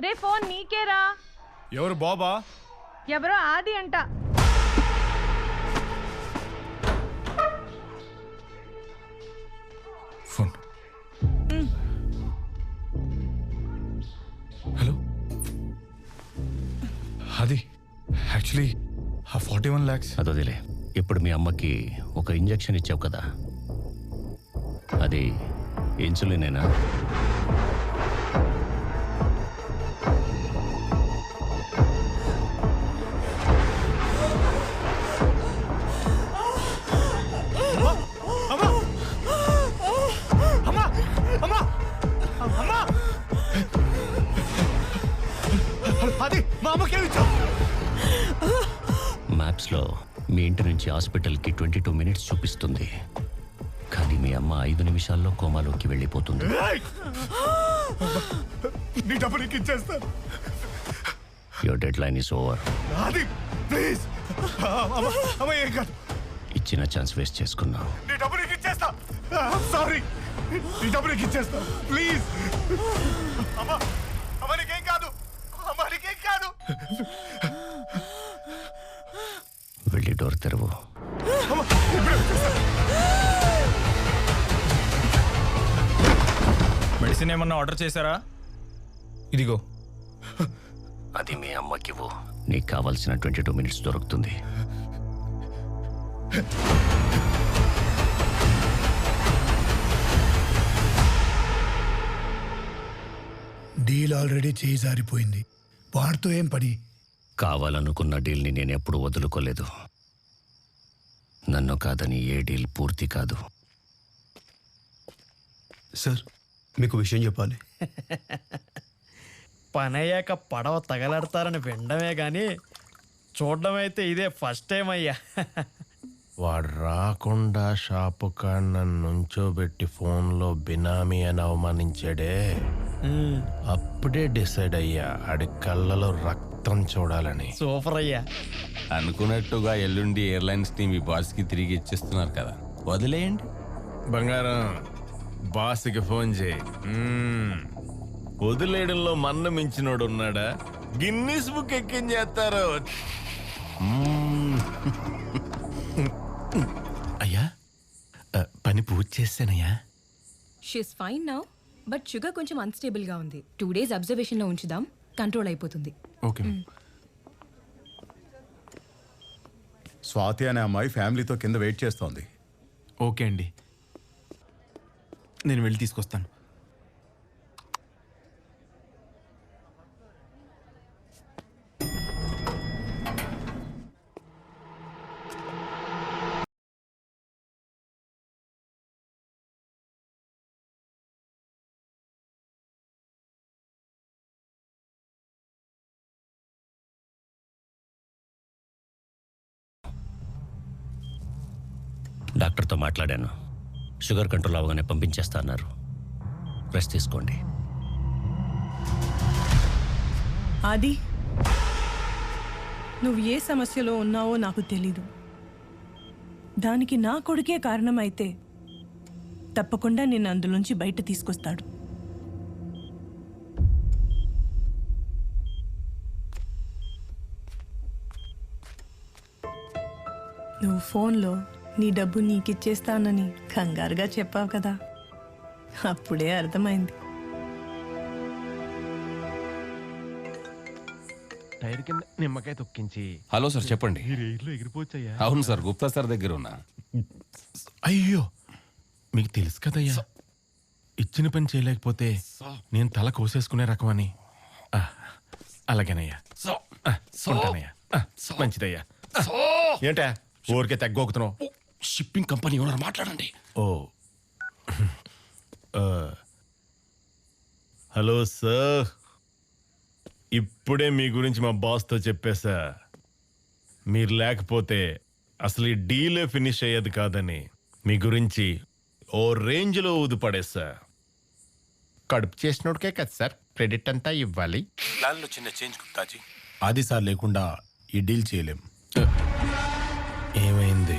రే phone నీకేరా ఎవరు బాబా? ఎవరో ఆది అంట. ఫోన్. హలో? అది యాక్చువల్లీ ఆ ఫార్టీ వన్ ల్యాక్స్ అదొదిలే ఇప్పుడు మీ అమ్మకి ఒక ఇంజెక్షన్ ఇచ్చావు కదా. అది ఇన్సులినేనా నుంచి హాస్పిటల్కి ట్వంటీ టూ మినిట్స్ చూపిస్తుంది. కానీ మీ అమ్మ ఐదు నిమిషాల్లో కోమాలోకి వెళ్ళిపోతుంది. ఏయ్! నీ డబ్బు నీకు ఇచ్చేస్తాను. Your deadline is over అది ప్లీజ్ అమ్మ అమ్మ ఏం కాదు. ఇచ్చిన ఛాన్స్ వేస్ట్ చేసుకున్నావు నీ డబ్బు నీకు ఇచ్చేస్తా. సారీ నీ డబ్బు నీకు ఇచ్చేస్తా. ప్లీజ్ అమ్మ అమ్మ నీకేం కాదు. అమ్మ నీకేం కాదు. వెళ్ళి డోర్ తెరవు. మెడిసిన్ ఏమన్నా ఆర్డర్ చేశారా? ఇదిగో. అది మీ అమ్మకివ్వు నీకు కావాల్సిన ట్వంటీ టూ మినిట్స్ దొరుకుతుంది. డీల్ ఆల్రెడీ చేయి జారిపోయింది. వాడితో ఏం పని? కావాలనుకున్న డీల్ని నేను ఎప్పుడు వదులుకోలేదు. నన్ను కాదని ఏ డీల్ పూర్తి కాదు. సార్ మీకు విషయం చెప్పాలి. పనయ్యాక పడవ తగలడతారని వినడమే గాని చూడడం అయితే ఇదే ఫస్ట్ టైం అయ్యా. వాడు రాకుండా షాపు కాడ నన్ను నుంచోబెట్టి ఫోన్లో బినామీ అని అవమానించాడే. అప్పుడే డిసైడ్ అయ్యా ఆడి కళ్ళలో రక్తం చూడాలని. సూపర్ అయ్యా. అనుకున్నట్టుగా ఎల్లుండి ఎయిర్లైన్స్ని మీ బాస్కి తిరిగి ఇచ్చేస్తున్నారు కదా. వదిలేయండి. బంగారం బాస్కి ఫోన్ చేయి. మ్మ్. వదిలేయడంలో మన్న మించినోడు ఉన్నాడా? గిన్నీస్ బుక్ ఎక్కించేస్తారు. మ్మ్. అయ్యా ఆ, పని పూర్తి చేశానయ్యా she's fine now but sugar కొంచెం అన్స్టేబుల్గా ఉంది. టూ డేస్ అబ్జర్వేషన్లో ఉంచుదాం. కంట్రోల్ అయిపోతుంది. ఓకే స్వాతి అనే అమ్మాయి ఫ్యామిలీతో కింద వెయిట్ చేస్తోంది. ఓకే అండి. నేను వెళ్ళి తీసుకొస్తాను. డాక్టర్తో మాట్లాడాను. షుగర్ కంట్రోల్ అవగానే పంపించేస్తా అన్నారు. రెస్ట్ తీసుకోండి. ఆది నువ్వు ఏ సమస్యలో ఉన్నావో నాకు తెలీదు. దానికి నా కొడుకే కారణమైతే తప్పకుండా నేను అందులోంచి బయట తీసుకొస్తాడు. నువ్వు ఫోన్లో నీ డబ్బు నీకిచ్చేస్తానని కంగారుగా చెప్పావు కదా. అప్పుడే అర్థమైంది. టైర్ కింద నిమ్మకాయ తొక్కించి. హలో సార్ చెప్పండి. ఎగిరిపోవచ్చయ్యా? అవును సార్ గుప్తా సార్ దగ్గర ఉన్నా. అయ్యో! మీకు తెలుసు కదయ్యా. ఇచ్చిన పని చేయలేకపోతే నేను తల కోసేసుకునే రకమని. ఆ, అలాగేనయ్యా. ఆ, ఉంటానయ్యా. ఆ, మంచిదయ్యా. ఏంటా ఊరికే తగ్గోకుతున్నావు షిప్పింగ్ కంపెనీ ఓనర్ మాట్లాడండి. ఓ. Hello sir. ఇప్పుడే మీ గురించి మా బాస్తో చెప్పేశా. మీరు లేకపోతే అసలు ఈ డీలే ఫినిష్ అయ్యేది కాదని మీ గురించి ఓ రేంజ్లో ఊదిపడేశా. కడుపు చేసినోడికే కదా సార్ క్రెడిట్ అంతా ఇవ్వాలి. ప్లాన్లో చిన్న చేంజ్ గుప్తాజీ. అది సార్ లేకుండా ఈ డీల్ చేయలేం. ఏమైంది?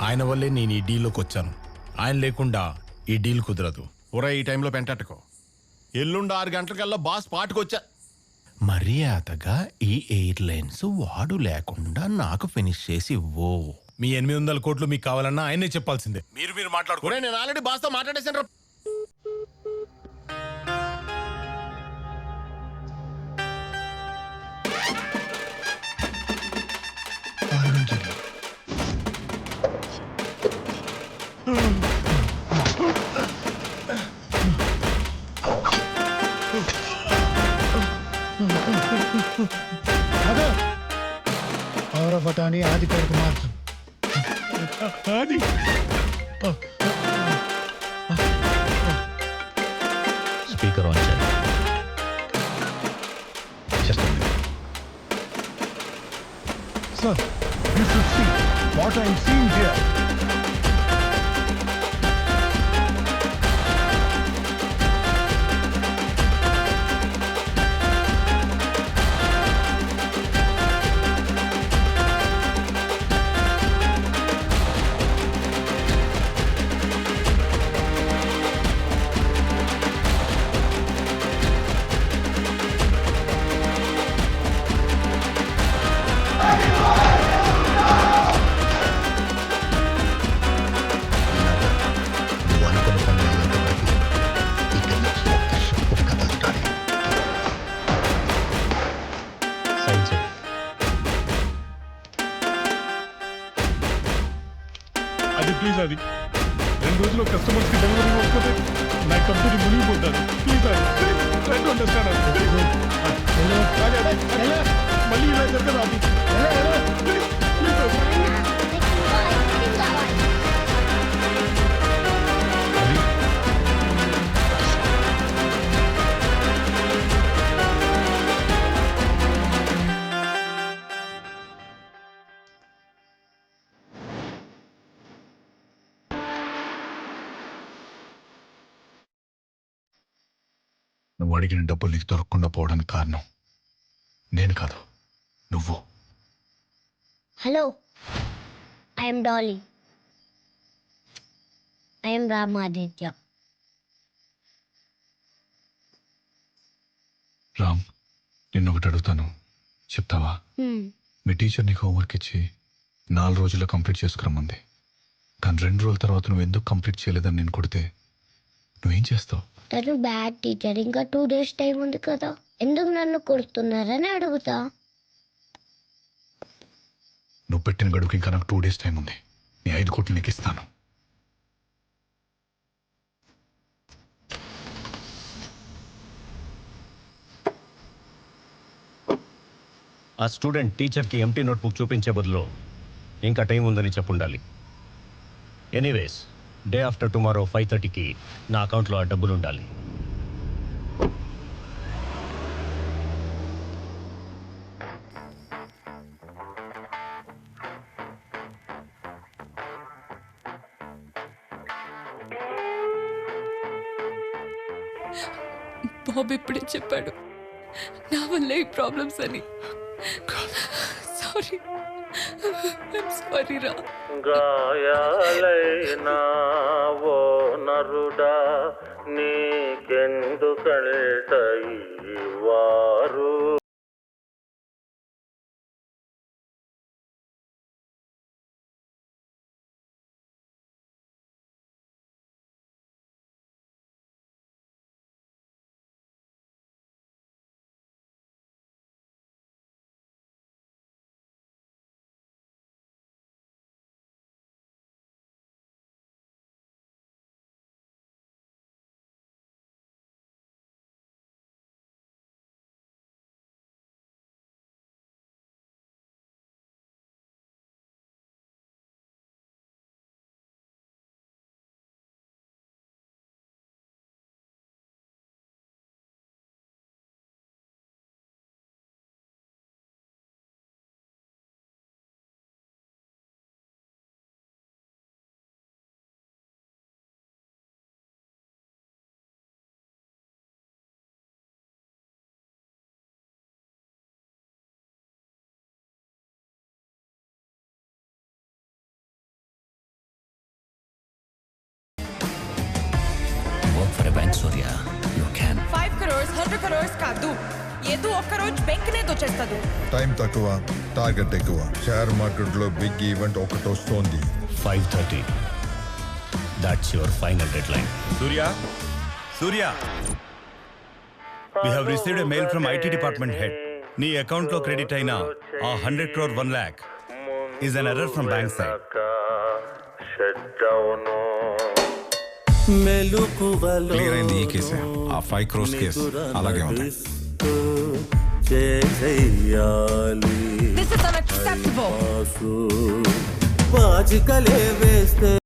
ఆయన వల్లే నేను ఈ డీల్లోకి వచ్చాను. ఆయన లేకుండా ఈ డీల్ కుదరదు. ఒరే ఈ టైంలో పెంటట్టుకో ఎల్లుండి ఆరు గంటలకల్లా బాస్ పాటుకొచ్చా. మర్యాదగా ఈ ఎయిర్లైన్స్ వాడు లేకుండా నాకు ఫినిష్ చేసి ఇవ్వు. మీ ఎనిమిది వందల కోట్లు మీకు కావాలన్నా ఆయనే చెప్పాల్సిందే. మీరు మీరు మాట్లాడుకో. నేను ఆల్రెడీ బాస్తో మాట్లాడేసాను పటాని ఆది పేరుకు మార్చు ఆది స్పీకర్ ఆన్ చేయాలి Sir, you should see what I'm seeing here. నువ్వు అడిగిన డబ్బులు నీకు దొరకకుండా పోవడానికి కారణం నేను కాదు. నువ్వు. Hello I'm Dolly I'm Ramaditya Ram నిన్ను ఒకటి అడుగుతాను. చెప్తావా? మీ టీచర్ నీకు హోంవర్క్ ఇచ్చి నాలుగు రోజుల్లో కంప్లీట్ చేసుకురమ్మంది. కానీ రెండు రోజుల తర్వాత నువ్వు ఎందుకు కంప్లీట్ చేయలేదని నేను కొడితే నువ్వేం చేస్తావు? తను బ్యాడ్ టీచర్ ఇంకా టూ డేస్ టైం ఉంది కదా. ఎందుకు నన్ను కొడుతున్నారని అడుగుతా. నువ్వు పెట్టిన గడువుకి ఇంకా నాకు టూ డేస్ టైం ఉంది. నీ ఐదు కోట్లు నీకు ఇస్తాను. ఆ స్టూడెంట్ టీచర్కి ఎంటీ నోట్బుక్ చూపించే బదులు ఇంకా టైం ఉందని చెప్పుండాలి. Anyways day after tomorrow five థర్టీకి నా అకౌంట్లో ఆ డబ్బులు ఉండాలి బాబు ఇప్పుడే చెప్పాడు. నా వల్ల ఈ ప్రాబ్లమ్స్ అని. సారీ సారీ రా. గాయాలైనా ఓ నరుడా నీకెందుకంట ఈ వా bank Surya you can five crores hundred crores కాదు. ఏదో ఒక్కరోజు బెంకనే దొచ్చేస్తుంది టైం తక్కువ టార్గెట్ ఎక్కువ. షేర్ మార్కెట్లో బిగ్ ఈవెంట్ ఒకటి వస్తోంది. Five thirty that's your final deadline Surya Surya we have received a mail from IT department head నీ అకౌంట్లో క్రెడిట్ అయిన ఆ hundred crore one lakh is an error from bank side clear అయింది ఈ కేసే. ఆ ఫైవ్ క్రోర్స్ కేసు అలాగే ఉంది. దిస్ ఇస్ అన్అక్సెప్టబుల్ బాజికలే వేస్తే